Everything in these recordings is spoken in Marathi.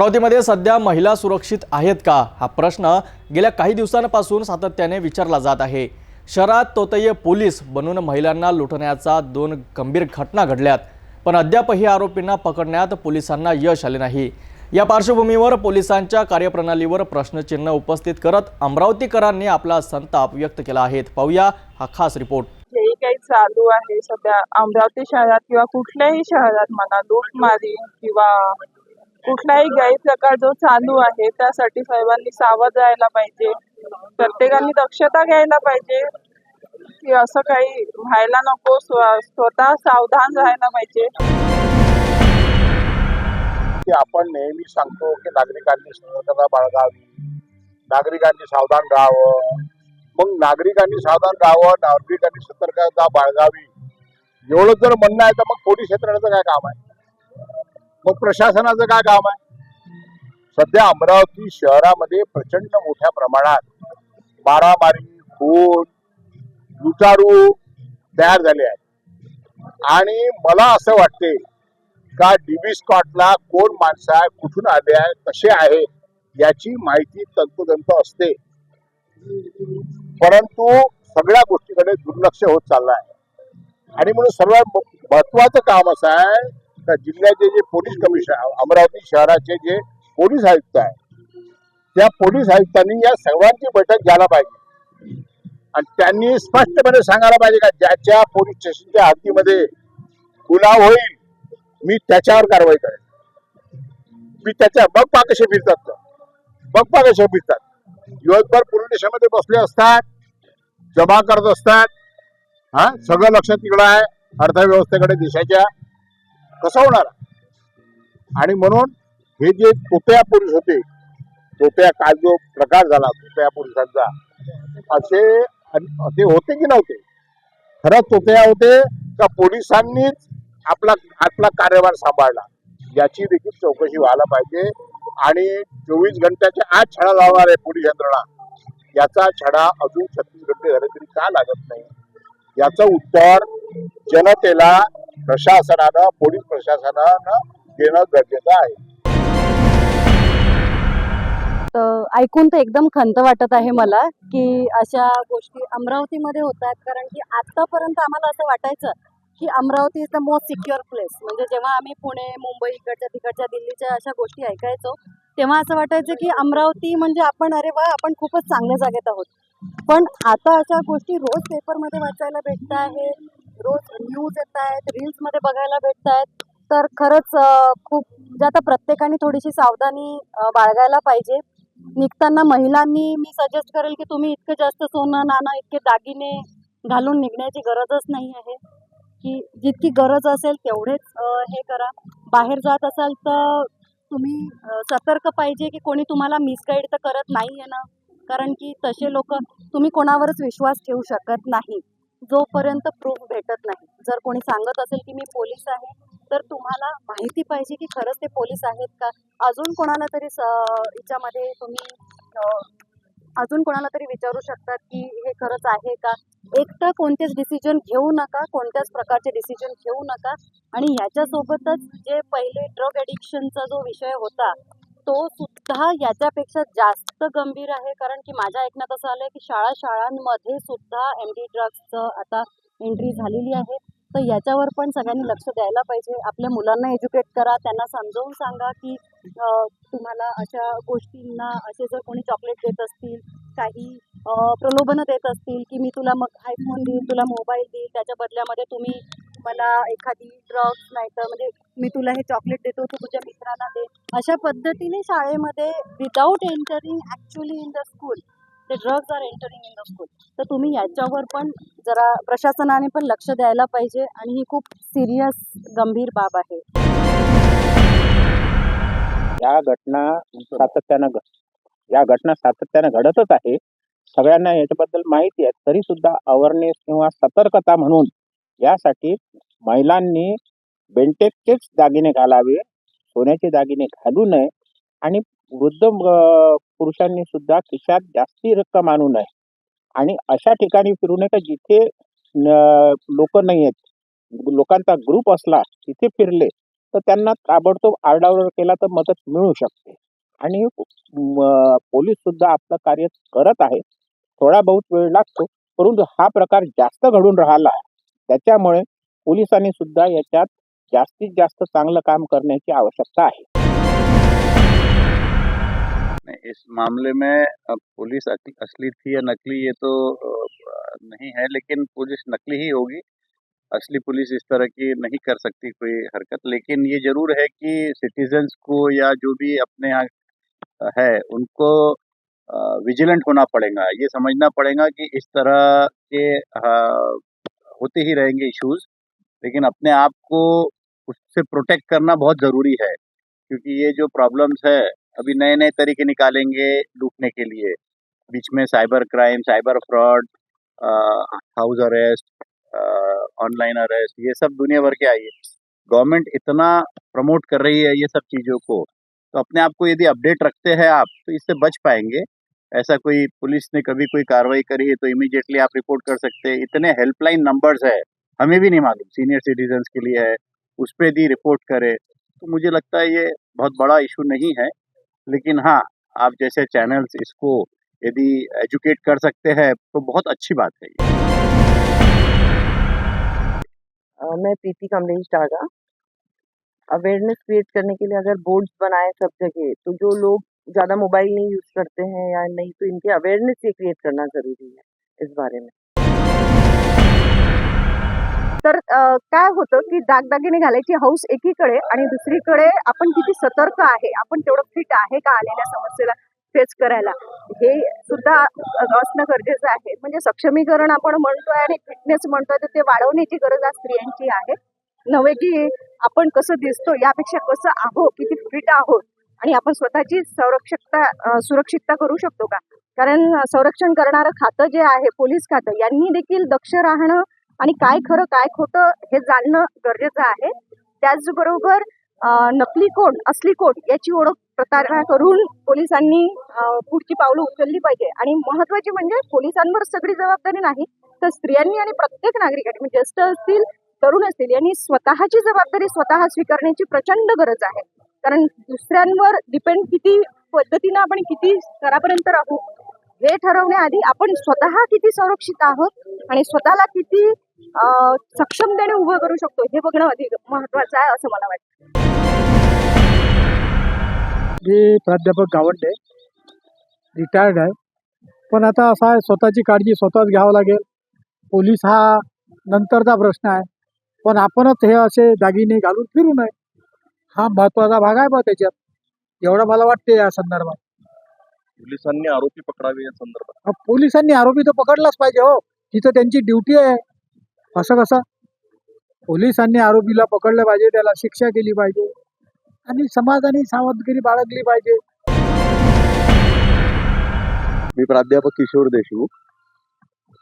अमरावतीमध्ये सध्या महिला सुरक्षित आहेत का? हा प्रश्न गेल्या काही दिवसांपासून सातत्याने विचारला जात आहे. शहरात तोतये पोलीस बनून महिलांना लुटण्याचा दोन गंभीर घटना घडल्यात. पण अद्यापही आरोपींना पकडण्यात पोलिसांना यश आले नाही. या पार्श्वभूमीवर पोलिसांच्या कार्यप्रणालीवर प्रश्नचिन्ह उपस्थित करत अमरावतीकरांनी आपला संताप व्यक्त केला आहे. पाहूया हा खास रिपोर्ट. जे काही चालू आहे सध्या अमरावती शहरात किंवा कुठल्याही शहरात म्हणा लूटमारी किंवा कुठलाही गैरप्रकार जो चालू आहे त्यासाठी सर्वांनी सावध राहायला पाहिजे. प्रत्येकाने दक्षता घ्यायला पाहिजे. की असं काही व्हायला नको स्वतः सावधान राहायला पाहिजे. की आपण नेहमी सांगतो की नागरिकांनी सतर्कता बाळगावी. नागरिकांनी सावधान राहावं. मग नागरिकांनी सावधान राहावं नागरिकांनी सतर्कता बाळगावी. एवढं जर म्हणणं आहे तर मग पोलीस यंत्रणेचं काय काम आहे? मग प्रशासनाचं काय काम आहे? सध्या अमरावती शहरामध्ये प्रचंड मोठ्या प्रमाणात मारामारी खून लुटारू तयार झाले आहेत. आणि मला असं वाटते का डीबी स्कॉटला कोण माणसं आहे कुठून आले आहे कसे आहे याची माहिती तंतोतंत असते. परंतु सगळ्या गोष्टीकडे दुर्लक्ष होत चाललं आहे. आणि म्हणून सर्वात महत्वाचं काम असं आहे आता जिल्ह्याचे जे पोलीस कमिशनर अमरावती शहराचे जे पोलीस आयुक्त आहे त्या पोलीस आयुक्तांनी या सर्वांची बैठक घ्यायला पाहिजे. आणि त्यांनी स्पष्टपणे सांगायला पाहिजे का ज्याच्या पोलीस स्टेशनच्या हद्दीमध्ये गुन्हा होईल मी त्याच्यावर कारवाई करेन. मी त्याच्या बघ पा कसे फिरतात. बगपा बघ पा कसे फिरतात. दिवसभर पोलीस स्टेशनमध्ये बसले असतात जमा करत असतात. हा सगळं लक्ष तिकडं आहे. अर्थव्यवस्थेकडे देशाच्या कसं होणार? आणि म्हणून हे जे तोत्या पुरुष होते तोत्या काल जो प्रकार झाला तोत्या पुरुषांचा असे असे होते की नव्हते? खरंच तोत्या होते का पोलिसांनीच आपला आपला कार्यभार सांभाळला. याची देखील चौकशी व्हायला पाहिजे. आणि चोवीस घंट्याच्या आत छडा लावणार आहे पोलीस यंत्रणा याचा छडा अजून छत्तीस घंटे झाले तरी का लागत नाही? याचं उत्तर जनतेला प्रशासनानं पोलीस प्रशासनानं देणं गरजेचं आहे. तर ऐकून तर एकदम खंत वाटत आहे मला की अशा गोष्टी अमरावतीमध्ये होत आहेत कारण की आतापर्यंत आम्हाला असं वाटायचं की Amravati is the most secure place म्हणजे जेव्हा आम्ही पुणे मुंबई इकडच्या तिकडच्या दिल्लीच्या अशा गोष्टी ऐकायचो तेव्हा असं वाटायचं की अमरावती म्हणजे आपण अरे वा आपण खूपच चांगल्या जागेत आहोत. पण आता अशा गोष्टी रोज पेपरमध्ये वाचायला भेटत आहेत रोज न्यूज येत आहेत रील्समध्ये बघायला भेटत आहेत. तर खरंच खूप म्हणजे आता प्रत्येकाने थोडीशी सावधानी बाळगायला पाहिजे. निघताना महिलांनी मी सजेस्ट करेल की तुम्ही इतकं जास्त सोनं नाणं इतके दागिने घालून निघण्याची गरजच नाही आहे. की जितकी गरज असेल तेवढेच हे करा. बाहेर जात असाल तर तुम्ही सतर्क पाहिजे की कोणी तुम्हाला मिसगाईड तर करत नाही आहे ना. कारण की तसे लोक तुम्ही कोणावरच विश्वास ठेवू शकत नाही. जोपर्यंत प्रूफ भेटत नाही. जर कोणी सांगत असेल की मी पोलीस आहे तर तुम्हाला माहिती पाहिजे की खरंच ते पोलीस आहेत का? अजून कोणाला तरी स- याच्यामध्ये तुम्ही अजून कोणाला तरी विचारू शकतात की हे खरंच आहे का? एकटं कोणतेच डिसिजन घेऊ नका कोणत्याच प्रकारचे डिसिजन घेऊ नका. आणि ह्याच्यासोबतच जे पहिले ड्रग ॲडिक्शनचा जो विषय होता तो सुद्धा याच्यापेक्षा जास्त गंभीर आहे. कारण की माझ्या ऐकण्यात असं आलं आहे की शाळा शाळांमध्ये सुद्धा एम डी ड्रग्सचं आता एंट्री झालेली आहे. तर याच्यावर पण सगळ्यांनी लक्ष द्यायला पाहिजे. आपल्या मुलांना एज्युकेट करा. त्यांना समजावून सांगा की तुम्हाला अशा गोष्टींना असे जर कोणी चॉकलेट देत असतील काही प्रलोभनं देत असतील की मी तुला मग आयफोन देईल तुला मोबाईल देईल त्याच्या बदल्यामध्ये तुम्ही मला एखादी ड्रग्स नाही तर म्हणजे मी तुला हे चॉकलेट देतो तू तुझ्या मित्रांना दे. अशा पद्धतीने शाळेमध्ये without entering actually in the school ते drugs are entering in the school तर तुम्ही याच्यावर पण जरा प्रशासनाने पण लक्ष द्यायला पाहिजे आणि ही खूप सिरियस गंभीर बाब आहे. या घटना सातत्यानं घ- या घटना सातत्यानं घडतच आहे. सगळ्यांना याच्याबद्दल माहिती आहे. तरी सुद्धा अवेअरनेस किंवा सतर्कता म्हणून यासाठी महिलांनी बेंटेकचेच दागिने घालावे सोन्याचे दागिने घालू नये आणि वृद्ध पुरुषांनी सुद्धा खिशात जास्ती रक्कम आणू नये. आणि अशा ठिकाणी फिरू नये का जिथे लोक नाही आहेत लोकांचा ग्रुप असला तिथे फिरले तर त्यांना ताबडतोब आरडाओरड केला तर मदत मिळू शकते. आणि पोलीस सुद्धा आपलं कार्य करत आहे थोडा बहुत वेळ लागतो परंतु हा प्रकार जास्त घडून राहिला त्याच्यामुळे पोलिसांनी सुद्धा याच्यात जास्तीत जास्त चांगलं काम करण्याची आवश्यकता आहे. इस मामले में पुलिस असली थी या नकली ये तो नहीं है, लेकिन पुलिस नकली ही होगी। असली पुलिस इस तरह की नहीं कर सकती कोई हरकत। लेकिन ये ज़रूर है कि सिटीजन्स को या जो भी अपने यहाँ है, उनको विजिलेंट होना पड़ेगा। ये समझना पड़ेगा कि इस तरह के होते ही रहेंगे इश्यूज़। लेकिन अपने आप को उससे प्रोटेक्ट करना बहुत ज़रूरी है, क्योंकि ये जो प्रॉब्लम्स है, अभी नए नए तरीके निकालेंगे लूटने के लिए। बीच में cyber crime cyber fraud house arrest online arrest ये सब दुनिया भर के आई है। गवर्नमेंट इतना प्रमोट कर रही है ये सब चीज़ों को तो अपने आप को यदि अपडेट रखते हैं आप तो इससे बच पाएँगे। ऐसा कोई पुलिस ने कभी कोई कार्रवाई करी है तो इमीडिएटली आप रिपोर्ट कर सकते हैं। इतने हेल्पलाइन नंबर्स है, हमें भी नहीं मालूम सीनियर सिटीजन्स के लिए है उस पर यदि रिपोर्ट करे। तो मुझे लगता है ये बहुत बड़ा इशू नहीं है। लेकिन हाँ आप जैसे चैनल्स इसको यदि एजुकेट कर सकते हैं तो बहुत अच्छी बात है अ, मैं प्रीति कमलेश डागा। अवेयरनेस क्रिएट करने के लिए अगर बोर्ड्स बनाए सब जगह तो जो लोग ज़्यादा मोबाइल नहीं यूज़ करते हैं या नहीं तो इनके अवेयरनेस ये क्रिएट करना ज़रूरी है इस बारे में। तर काय होतं की दागदागिने घालायची हौस एकीकडे आणि दुसरीकडे आपण किती सतर्क आहे आपण तेवढं फिट आहे का आलेल्या समस्येला फेस करायला? हे सुद्धा असणं गरजेचं आहे. म्हणजे सक्षमीकरण आपण म्हणतोय आणि फिटनेस म्हणतोय तर ते वाढवण्याची गरज आज स्त्रियांची आहे. नव्हे की आपण कसं दिसतो यापेक्षा कसं आहोत किती फिट आहोत आणि आपण स्वतःची संरक्षकता सुरक्षितता करू शकतो का? कारण संरक्षण करणारं खातं जे आहे पोलीस खातं यांनी देखील दक्ष राहणं आणि काय खरं काय खोटं हे जाणणं गरजेचं आहे. त्याचबरोबर नकली कोण असली कोण याची ओळख प्रतारणा करून पोलिसांनी पुढची पावलं उचलली पाहिजे. आणि महत्वाची म्हणजे पोलिसांवर सगळी जबाबदारी नाही तर स्त्रियांनी आणि प्रत्येक नागरिकांनी म्हणजे ज्येष्ठ असतील तरुण असतील यांनी स्वतःची जबाबदारी स्वतः स्वीकारण्याची प्रचंड गरज आहे. कारण दुसऱ्यांवर डिपेंड किती पद्धतीनं आपण किती स्तरापर्यंत राहू हे ठरवण्याआधी आपण स्वतः किती संरक्षित आहोत आणि स्वतःला किती सक्षमतेने उभं करू शकतो. हे बघणं अधिक महत्वाचं आहे असं मला वाटतं. मी प्राध्यापक गावंडे रिटायर्ड आहे पण आता असं आहे स्वतःची काळजी स्वतःच घ्यावं लागेल. पोलीस हा नंतरचा प्रश्न आहे. पण आपणच हे असे दागिने घालून फिरू नये. हा महत्त्वाचा भाग आहे बा त्याच्यात. एवढं मला वाटते या संदर्भात. पोलिसांनी आरोपी पकडावे या संदर्भात. पोलिसांनी आरोपी तर पकडलाच पाहिजे हो. तिथं त्यांची ड्युटी आहे. असं कसं? पोलिसांनी आरोपीला पकडलं पाहिजे त्याला शिक्षा केली पाहिजे आणि समाजाने सावधगिरी बाळगली पाहिजे. मी प्राध्यापक किशोर देशमुख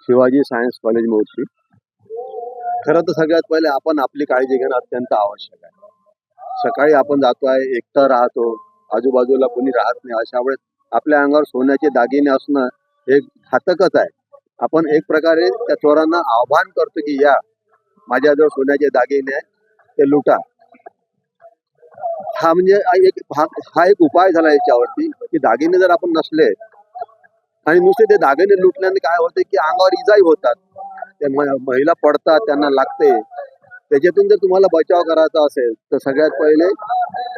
शिवाजी सायन्स कॉलेज मोर्शी. खरं तर सगळ्यात पहिले आपण आपली काळजी घेणं अत्यंत आवश्यक आहे. सकाळी आपण जातो आहे एकटं राहतो आजूबाजूला कोणी राहत नाही अशा वेळेस आपल्या अंगावर सोन्याचे दागिने असणं हे घातकच आहे. आपण एक प्रकारे त्या चोरांना आव्हान करतो की या माझ्याजवळ सोन्याचे दागिने आहे ते लुटा. हा म्हणजे एक हा एक उपाय झाला याच्यावरती की दागिने जर आपण नसले आणि नुसते ते दागिने लुटल्याने काय होते की अंगावर इजाही होतात. ते महिला पडतात त्यांना लागते. त्याच्यातून जर तुम्हाला बचाव करायचा असेल तर सगळ्यात पहिले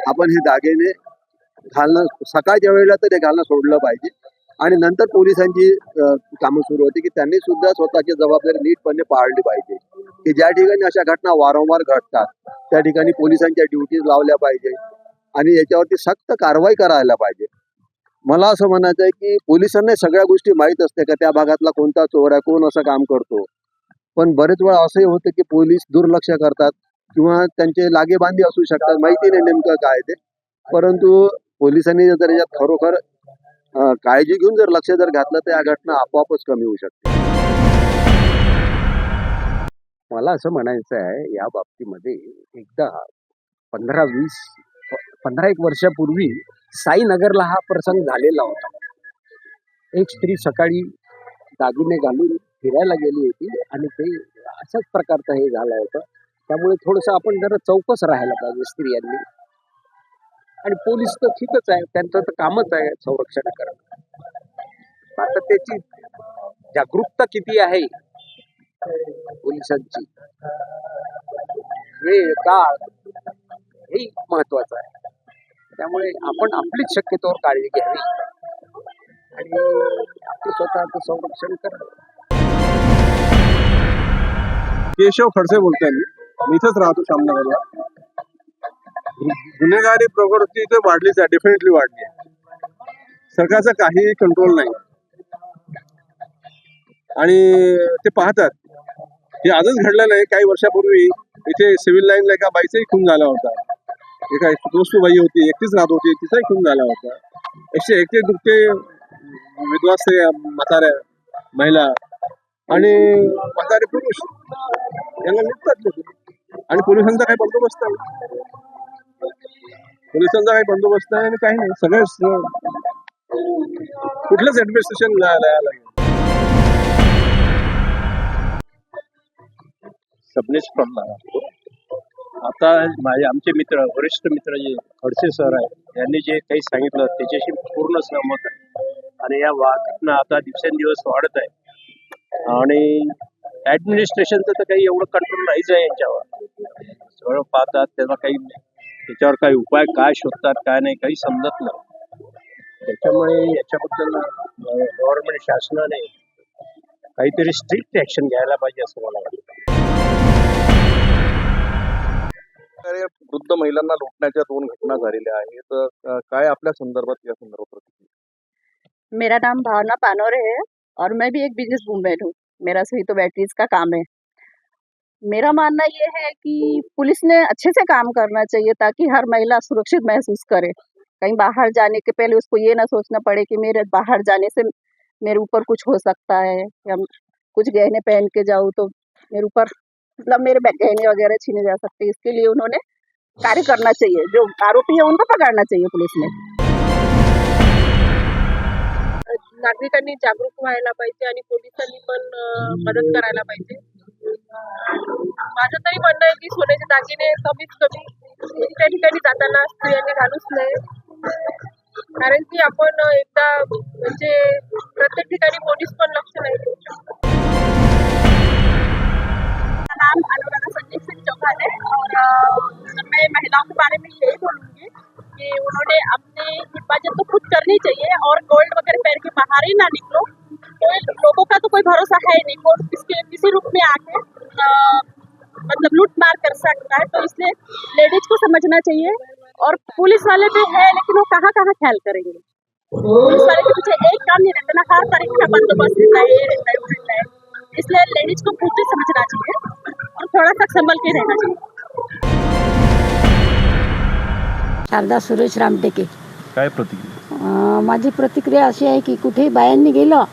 आपण हे दागिने घालणं सकाळच्या वेळेला तर ते घालणं सोडलं पाहिजे. आणि नंतर पोलिसांची कामं सुरू होती की त्यांनी सुद्धा स्वतःची जबाबदारी नीटपणे पाळली पाहिजे. की ज्या ठिकाणी अशा घटना वारंवार घडतात त्या ठिकाणी पोलिसांच्या ड्युटीज लावल्या पाहिजे आणि याच्यावरती सक्त कारवाई करायला पाहिजे. मला असं म्हणायचं आहे की पोलिसांना सगळ्या गोष्टी माहीत असते का त्या भागातला कोणता चोर आहे कोण असं काम करतो. पण बरेच वेळा असंही होतं की पोलीस दुर्लक्ष करतात किंवा त्यांचे लागेबांधी असू शकतात माहिती नाही नेमकं काय ते. परंतु पोलिसांनी जर याच्यात खरोखर काळजी घेऊन जर लक्ष जर घातलं तर या घटना आपोआपच कमी होऊ शकते. मला असं म्हणायचं आहे या बाबतीमध्ये एकदा पंधरा वीस पंधरा एक वर्षापूर्वी साईनगरला हा प्रसंग झालेला होता. एक स्त्री सकाळी दागिने घालून फिरायला गेली होती आणि ते अशाच प्रकारचं हे झालं होतं. त्यामुळे थोडस आपण जरा चौकस राहायला पाहिजे स्त्रियांनी. आणि पोलीस तर ठीकच आहे. त्यांचं तर कामच आहे संरक्षण करणं. आता त्याची जागरूकता किती आहे पोलिसांची? वेळ काळ हे महत्वाचं आहे. त्यामुळे आपण आपलीच शक्यतोवर काळजी घ्यावी. आणि आपलं स्वतःचं संरक्षण करावं. केशव खडसे बोलतोय मी. मी इथंच राहतो श्यामनगरला गुन्हेगारी प्रवृत्ती तर वाढलीच आहे डेफिनेटली वाढली आहे. सरकारचा काहीही कंट्रोल नाही. आणि ते पाहतात. हे आजच घडलेलं आहे काही वर्षापूर्वी इथे सिव्हिल लाईनला एका बाईचाही खून झाला होता. एका दोस्तू बाई होती एकटीच राहत होती तिचाही खून झाला होता. एकशे एकटे दुखते विद्वास म्हाताऱ्या महिला आणि म्हातारे पुरुष. यांना निघतात आणि पोलिसांचा काही बंदोबस्त नाही. पोलिसांचा काही बंदोबस्त नाही आणि काही नाही. सगळ्याच कुठलंच ऍडमिनिस्ट्रेशन लागेल. सबनेच प्रॉब्लेम आता माझे आमचे मित्र वरिष्ठ मित्र जे खडसे सर आहेत यांनी जे काही सांगितलं त्याच्याशी पूर्ण सहमत आहे. आणि या वा आता दिवसेंदिवस वाढत आहे. आणि ऍडमिनिस्ट्रेशनचं तर काही एवढं कंट्रोल नाहीच आहे यांच्यावर. सगळं पाहतात त्याला काही त्याच्यावर काही उपाय काय शोधतात काय नाही काही समजत नाही. त्याच्यामुळे याच्याबद्दल गव्हर्नमेंट शासनाने काहीतरी स्ट्रिक्ट ऍक्शन घ्यायला पाहिजे असं मला वाटतं. वृद्ध महिलांना लुटण्याच्या दोन घटना झालेल्या आहेत. काय आपल्या संदर्भात या संदर्भात मेरा नाम भावना पानोरे है और मैं भी एक बिज़नेस वूमेन हूँ. मेरा सही तो बैटरीज का काम है। मेरा मानना ये है कि पुलिस ने अच्छे से काम करना चाहिए ताकि हर महिला सुरक्षित महसूस करे। कहीं बाहर जाने के पहले उसको ये ना सोचना पड़े कि मेरे बाहर जाने से मेरे ऊपर कुछ हो सकता है या कुछ गहने पहन के जाऊँ तो मेरे ऊपर मतलब मेरे गहने वगैरह छीने जा सकते हैं। इसके लिए उन्होंने कार्य करना चाहिए। जो आरोपी है, उनको पकड़ना चाहिए पुलिस ने नागरिकांनी जागरूक व्हायला पाहिजे आणि पोलिसांनी पण मदत करायला पाहिजे. माझं तरी म्हणणं आहे की सोन्याचे दागिने कमीत कमी त्या ठिकाणी जाताना स्त्रियांनी घालूच नये. कारण की आपण एकदा म्हणजे प्रत्येक ठिकाणी पोलीस पण लक्ष नाही देऊ शकत. सिंह चौहान है और मैं महिलाओं के बारे में यही बोलूँगी कि उन्होंने अपनी हिफाजत तो खुद करनी चाहिए. और गोल्ड वगैरह पहन के बाहर ही ना निकलो कोई, लोगों का तो कोई भरोसा है ही नहीं. कौन किसके, किसी रूप में आके मतलब लूट मार कर सकता है तो इसलिए लेडीज़ को समझना चाहिए। और पुलिस वाले भी है लेकिन वो कहाँ कहाँ ख्याल करेंगे? पुलिस वाले के पीछे एक काम नहीं रहता ना हर तरीके का बंदोबस्त रहता है ये रहता है वो रहता है इसलिए लेडीज़ को खुद ही समझना चाहिए और थोड़ा सा संभल के रहना चाहिए। शारदा सुरेश रामटेके। काय प्रतिक्रिया? माझी प्रतिक्रिया अशी आहे की कुठेही बायांनी गेलं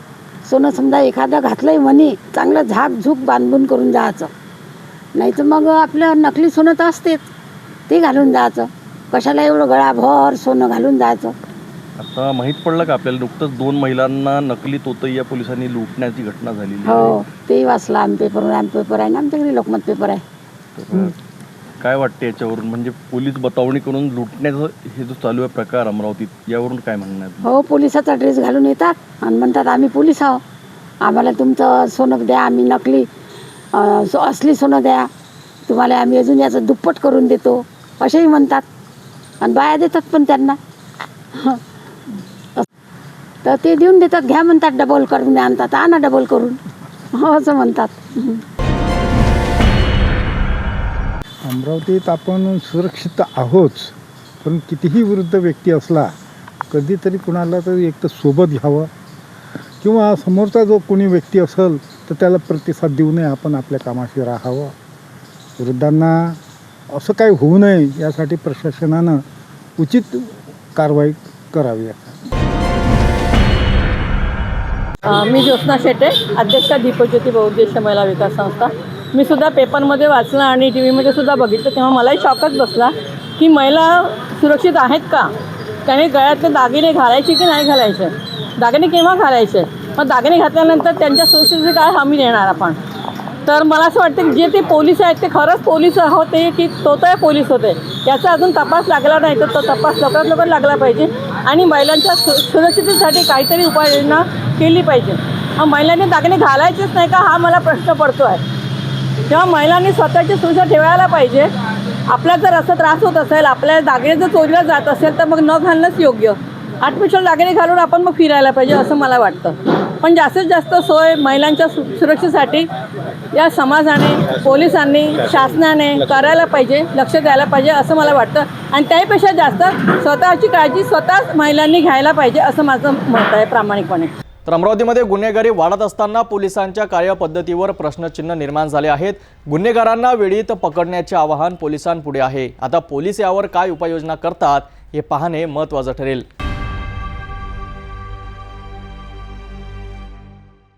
सोनं समजा एखादं घातलंय म्हणे चांगलं झाकझूक बांधून करून जायचं. नाही तर मग आपलं नकली सोनं तर असतेच ते घालून जायचं. कशाला एवढं गळाभर सोनं घालून जायचं? आता माहीत पडलं का आपल्याला नुकतंच दोन महिलांना नकली तोतैया पोलिसांनी लुटण्याची घटना झालेली हो तेही वाचलं आम्ही पेपरवर आम्ही पेपर आहे ना आमच्याकडे लोकमत पेपर आहे. काय वाटते याच्यावरून? म्हणजे पोलीस बतावणी करून लुटण्याचं हे जो चालू आहे प्रकार अमरावतीत यावरून काय म्हणणार हो पोलिसाचा ड्रेस घालून येतात आणि म्हणतात आम्ही पोलीस आहो आम्हाला तुमचं सोनं द्या आम्ही नकली अं, सो असली सोनं द्या. तुम्हाला आम्ही अजून याचं दुप्पट करून देतो. असेही म्हणतात. आणि बाया देतात पण त्यांना. तर ते देऊन देतात घ्या म्हणतात डबल करून आणतात. आणा डबल करून. हो असं म्हणतात. अमरावतीत आपण सुरक्षित आहोत पण कितीही वृद्ध व्यक्ती असला कधीतरी कुणाला तरी एक तर सोबत घ्यावं. किंवा समोरचा जो कोणी व्यक्ती असेल तर त्याला प्रतिसाद देऊ नये आपण आपल्या कामाशी राहावं. वृद्धांना असं काही होऊ नये यासाठी प्रशासनानं उचित कारवाई करावी. मी ज्योत्ना शेटे अध्यक्षा दीपज्योती बहुउद्देशीय महिला विकास संस्था. मी सुद्धा पेपरमध्ये वाचलं आणि टी व्हीमध्ये सुद्धा बघितलं तेव्हा मलाही शॉकच बसला की महिला सुरक्षित आहेत का? त्याने गळ्यातले दागिने घालायचे की नाही घालायचे? दागिने केव्हा घालायचे? मग दागिने घातल्यानंतर त्यांच्या सुरक्षेची काय हमी देणार आपण? तर मला असं वाटतं की जे ते पोलीस आहेत ते खरंच पोलीस होते की तो तर पोलीस होते याचा अजून तपास लागला नाही तर तो तपास लवकरात लवकर लागला पाहिजे आणि महिलांच्या सु सुरक्षितेसाठी काहीतरी उपाययोजना केली पाहिजे. महिलांनी दागिने घालायचेच नाही का? हा मला प्रश्न पडतो आहे तेव्हा महिलांनी स्वतःची सुरक्षा ठेवायला पाहिजे. आपला जर असं त्रास होत असेल आपल्या दागिने जर चोरीला जात असेल तर मग न घालणंच योग्य. आर्टिफिशियल दागिने घालून आपण मग फिरायला पाहिजे असं मला वाटतं. पण जास्तीत जास्त सोय महिलांच्या सु सुरक्षेसाठी या समाजाने पोलिसांनी शासनाने करायला पाहिजे लक्ष द्यायला पाहिजे असं मला वाटतं. आणि त्याहीपेक्षा जास्त स्वतःची काळजी स्वतःच महिलांनी घ्यायला पाहिजे असं माझं मत आहे प्रामाणिकपणे. तर अमरावतीमध्ये गुन्हेगारी वाढत असताना पोलिसांच्या कार्यपद्धतीवर प्रश्नचिन्ह निर्माण झाले आहेत. गुन्हेगारांना वेळीत पकडण्याचे आवाहन पोलिसांपुढे आहे. आता पोलीस यावर काय उपाययोजना करतात हे पाहणे महत्त्वाचं ठरेल.